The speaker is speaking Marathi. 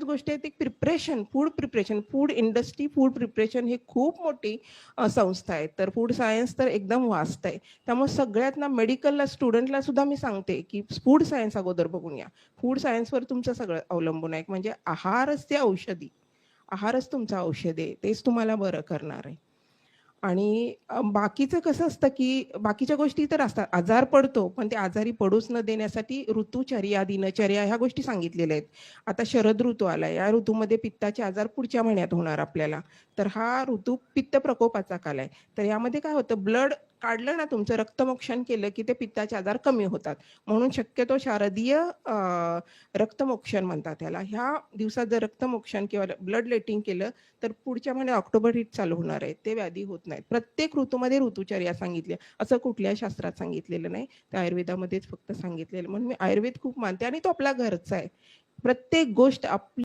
बऱ्याच गोष्टी आहेत. एक preparation food preparation food industry food preparation ही खूप मोठी संस्था आहे. तर फूड सायन्स तर एकदम वास्त आहे. त्यामुळे सगळ्यात ना मेडिकलला स्टुडंटला सुद्धा मी सांगते की फूड सायन्स अगोदर बघून या. फूड सायन्सवर तुमचं सगळं अवलंबून आहे. म्हणजे आहारच ते औषधी. आहारच तुमचं औषध आहे. तेच तुम्हाला बरं करणार आहे. आणि बाकीचं कसं असतं की बाकीच्या गोष्टी तर असतात. आजार पडतो पण ते आजारी पडूच न देण्यासाठी ऋतुचर्या दिनचर्या ह्या गोष्टी सांगितलेल्या आहेत. आता शरद ऋतू आला या ऋतूमध्ये पित्ताचे आजार पुढच्या महिन्यात होणार आपल्याला. तर हा ऋतू पित्त प्रकोपाचा काल आहे. तर यामध्ये काय होतं ब्लड काढलं ना तुमचं रक्तमोक्षण केलं की ते पित्ताचे आजार कमी होतात. म्हणून शक्यतो शारदीय रक्तमोक्षण म्हणतात त्याला. ह्या दिवसात जर रक्तमोक्षण किंवा ब्लड लेटिंग केलं तर पुढच्या महिन्यात ऑक्टोबर हिट चालू होणार आहे. ते व्याधी होत नाहीत. प्रत्येक ऋतूमध्ये ऋतुचर्या सांगितली असं कुठल्याही शास्त्रात सांगितलेलं नाही. ते आयुर्वेदामध्येच फक्त सांगितलेलं. म्हणून मी आयुर्वेद खूप मानते आणि तो आपला घरचा आहे. प्रत्येक गोष्ट आपली